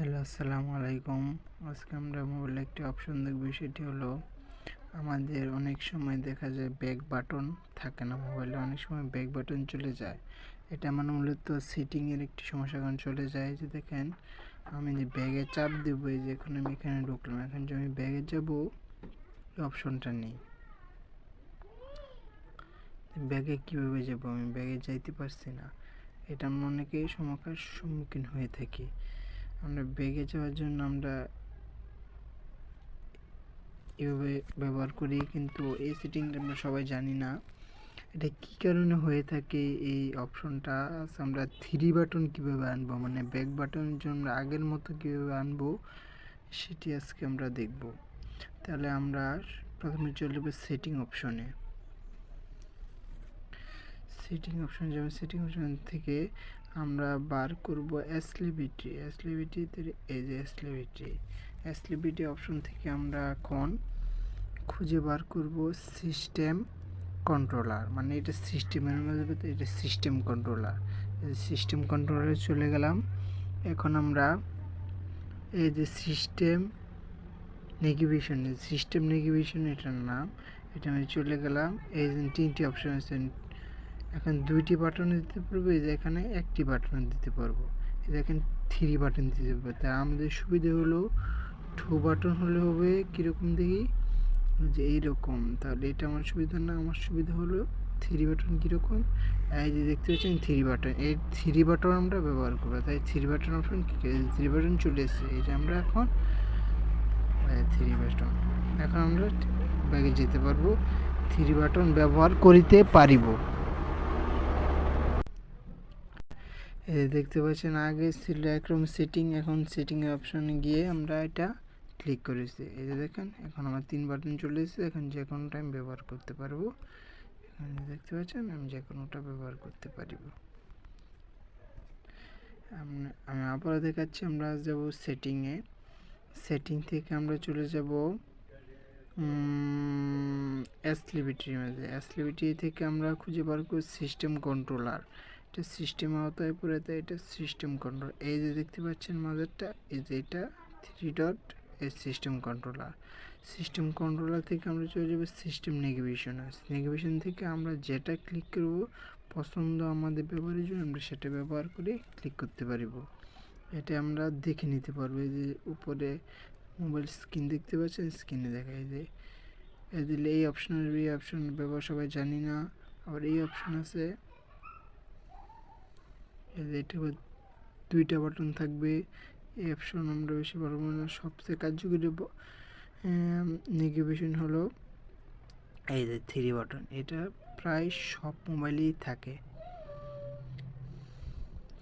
Hello, আসসালামু আলাইকুম। আজকে আমরা মোবাইলে একটি অপশন দেখব, সেটি হলো আমাদের অনেক সময় দেখা যায় ব্যাক বাটন থাকে না মোবাইলে অনেক সময় ব্যাক বাটন চলে যায়। এটা মানে মূলত সেটিংয়ের একটি সমস্যা, কারণ চলে যায় যে দেখেন, আমি যে ব্যাগে চাপ দেবো, এই যে এখন আমি এখানে ঢুকলাম, এখন যে আমি ব্যাগে যাব অপশনটা নেই। ব্যাগে কীভাবে যাব? আমি ব্যাগে যাইতে পারছি না। এটা আমরা অনেকেই সমস্যার সম্মুখীন হয়ে থাকি। আমরা বেগে যাওয়ার জন্য আমরা এভাবে ব্যবহার করি, কিন্তু এই সেটিংটা আমরা সবাই জানি না। এটা কি কারণে হয়ে থাকে এই অপশনটা আমরা থ্রি বাটন কীভাবে আনব? মানে ব্যাক বাটনের জন্য আগের মতো কীভাবে আনব? সেটি আজকে আমরা দেখব। তাহলে আমরা প্রথমে চলে যাব সেটিং অপশনে সেটিং অপশন যেমন সেটিং অপশন থেকে আমরা বার করব অ্যাসলিবিটি অ্যাসলিবিটিতে এই যে অ্যাসলিবিটি অ্যাসলিবিটি অপশন থেকে আমরা এখন খুঁজে বার করব সিস্টেম কন্ট্রোলার মানে এটা সিস্টেমের মধ্যে এটা সিস্টেম কন্ট্রোলার সিস্টেম কন্ট্রোলারে চলে গেলাম। এখন আমরা এই যে সিস্টেম নেগিভেশন সিস্টেম নেগিভেশন এটার নাম এটা আমি চলে গেলাম। এই তিনটি অপশন আছে এখন দুইটি বাটন দিতে পারব, এই যে এখানে একটি বাটন দিতে পারব। এই দেখেন থ্রি বাটন দিতে পারব তা আমাদের সুবিধা হলো টু বাটন হলে হবে কীরকম দেখি? যে এইরকম। তাহলে এটা আমার সুবিধা না, আমার সুবিধা হলো থ্রি বাটন কীরকম? এই যে দেখতে পাচ্ছেন থ্রি বাটন এই থ্রি বাটন আমরা ব্যবহার করব। তাই three button option three button চলে এসেছে। যে আমরা এখন থ্রি বাটন এখন আমরা ব্যাগে যেতে পারব। থ্রি বাটন ব্যবহার করিতে পারিব এই দেখতে পাচ্ছেন আগে ছিল একরকম সেটিং এখন সেটিং অপশনে গিয়ে আমরা এটা ক্লিক করেছি। এই যে দেখেন, এখন আমার তিন বাটন চলে এসেছে, এখন যে কোনো টাইম ব্যবহার করতে পারব। এখানে দেখতে পাচ্ছেন, আমি যে কোনোটা ব্যবহার করতে পারিব। আমি আবার দেখাচ্ছি, আমরা যাব সেটিংয়ে সেটিং থেকে আমরা চলে যাব অ্যাসলিবিটির মাঝে অ্যাসলিবিটি থেকে আমরা খুঁজে বার করি সিস্টেম কন্ট্রোলার এটা সিস্টেম আওতায় পড়ে, তাই এটা সিস্টেম কন্ট্রোল এই যে দেখতে পাচ্ছেন মাঝেরটা এই যে এটা থ্রি ডট এই সিস্টেম কন্ট্রোলার সিস্টেম কন্ট্রোলার থেকে আমরা চলে যাব সিস্টেম নেগিভেশন নেগিভেশন থেকে আমরা যেটা ক্লিক করব, পছন্দ আমাদের ব্যবহারের জন্য আমরা সেটা ব্যবহার করে ক্লিক করতে পারব। এটা আমরা দেখে নিতে পারব। এই যে উপরে মোবাইল স্ক্রিন দেখতে পাচ্ছেন স্ক্রিনে দেখা যে, এই দিলে এই অপশনের এই অপশন ব্যবহার সবাই জানি না। আবার এই অপশন আছে এটা দুইটা বাটন থাকবে। এই অপশন আমরা বেশি পারব না, সবচেয়ে কার্যকরী নেগিভেশন হলো এই যে থ্রি বাটন এটা প্রায় সব মোবাইলেই থাকে।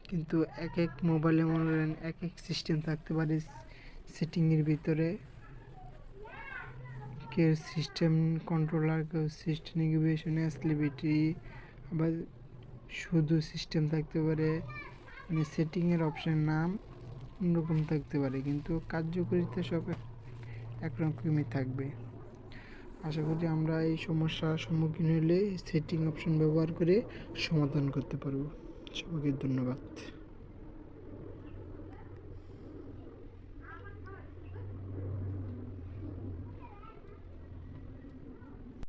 কিন্তু এক এক মোবাইলে মনে করেন এক এক সিস্টেম থাকতে পারে সেটিংয়ের ভিতরে। কেউ সিস্টেম কন্ট্রোলার কেউ সিস্টেম নেগিভেশন অ্যাসলিবিটি আবার শুধু সিস্টেম থাকতে পারে মানে সেটিংয়ের অপশানের নাম অন্যরকম থাকতে পারে, কিন্তু কার্যকরিতা সব একরকমই থাকবে। আশা করি আমরা এই সমস্যার সম্মুখীন হলে সেটিং অপশন ব্যবহার করে সমাধান করতে পারব। সবাইকে ধন্যবাদ।